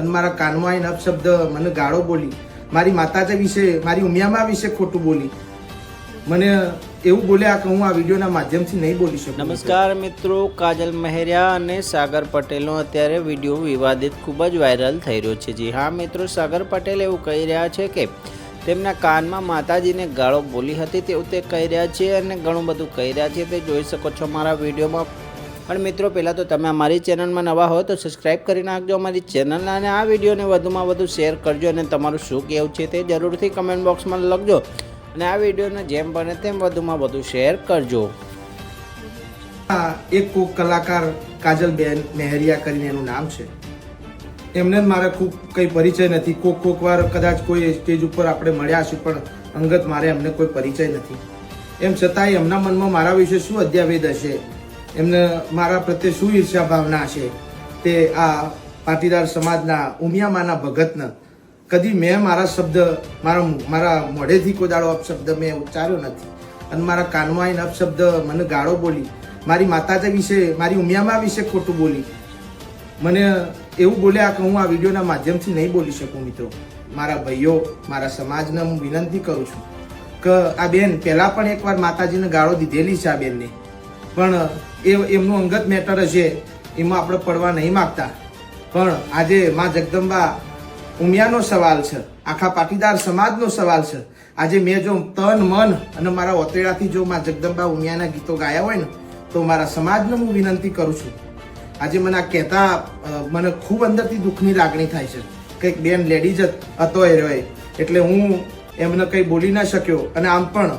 અને મારા કાનમાં આવીને અપશબ્દ મને ગાળો બોલી. મારી માતાજી વિશે, મારી ઉમિયામાં વિશે ખોટું બોલી. મને એવું બોલ્યા કે હું આ વિડીયોના માધ્યમથી નહીં બોલી શકું. નમસ્કાર મિત્રો, કાજલ મહેરિયા અને સાગર પટેલનો અત્યારે વીડિયો વિવાદિત ખૂબ જ વાયરલ થઈ રહ્યો છે. જી હા મિત્રો, સાગર પટેલ એવું કહી રહ્યા છે કે તેમના કાનમાં માતાજીને ગાળો બોલી હતી તેવું તે કહી રહ્યા છે અને ઘણું બધું કહી રહ્યા છે. તે જોઈ શકો છો મારા વિડીયોમાં પણ મિત્રો, પહેલાં તો તમે અમારી ચેનલમાં નવા હો તો સબસ્ક્રાઈબ કરી નાખજો અમારી ચેનલ અને આ વિડીયોને વધુમાં વધુ શેર કરજો અને તમારું શું કહેવું છે તે જરૂરથી કમેન્ટ બોક્સમાં લખજો અને આ વિડીયોને જેમ બને તેમ વધુમાં વધુ શેર કરજો. એક કોક કલાકાર કાજલબેન મેહરિયા કરીને એનું નામ છે. એમને જ મારે ખૂબ કંઈ પરિચય નથી. કોક કોક વાર કદાચ કોઈ સ્ટેજ ઉપર આપણે મળ્યા છીએ, પણ અંગત મારે એમને કોઈ પરિચય નથી. એમ છતાંય એમના મનમાં મારા વિશે શું અધ્યાવેદ હશે? એમને મારા પ્રત્યે શું ઈર્ષ્યા ભાવના છે? તે આ પાટીદાર સમાજના ઉમિયામાના ભગતને. કદી મેં મારા શબ્દ, મારા મારા મોઢેથી કોદાળો અપશબ્દ મેં ઉચ્ચાર્યો નથી. અને મારા કાનમાં આવીને અપશબ્દ મને ગાળો બોલી, મારી માતાજી વિશે, મારી ઉમિયામાં વિશે ખોટું બોલી. મને એવું બોલ્યા કે હું આ વિડીયોના માધ્યમથી નહીં બોલી શકું મિત્રો. મારા ભાઈઓ, મારા સમાજને હું વિનંતી કરું છું કે આ બેન પહેલાં પણ એકવાર માતાજીને ગાળો દીધેલી છે આ બેનને. પણ એ એમનું અંગત મેટર હશે એમાં આપણે પડવા નહીં માગતા. પણ આજે માં જગદંબા ઉમિયાનો સવાલ છે. આખા પાટીદાર સમાજનો સવાલ છે. આજે મેં જો તન, મન અને મારા ઓતેડાથી જો માં જગદંબા ઉમિયાના ગીતો ગાયા હોય ને, તો મારા સમાજને હું વિનંતી કરું છું. આજે મને આ કહેતા મને ખૂબ અંદરથી દુઃખની લાગણી થાય છે. કંઈક બેન લેડીઝ હતો એ રહ્યો એટલે હું એમને કંઈ બોલી ના શક્યો. અને આમ પણ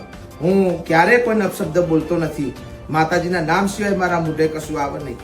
હું ક્યારેય કોઈ અપશબ્દ બોલતો નથી. માતાજીના નામ સિવાય મારા મોઢે કશું આવે નહીં.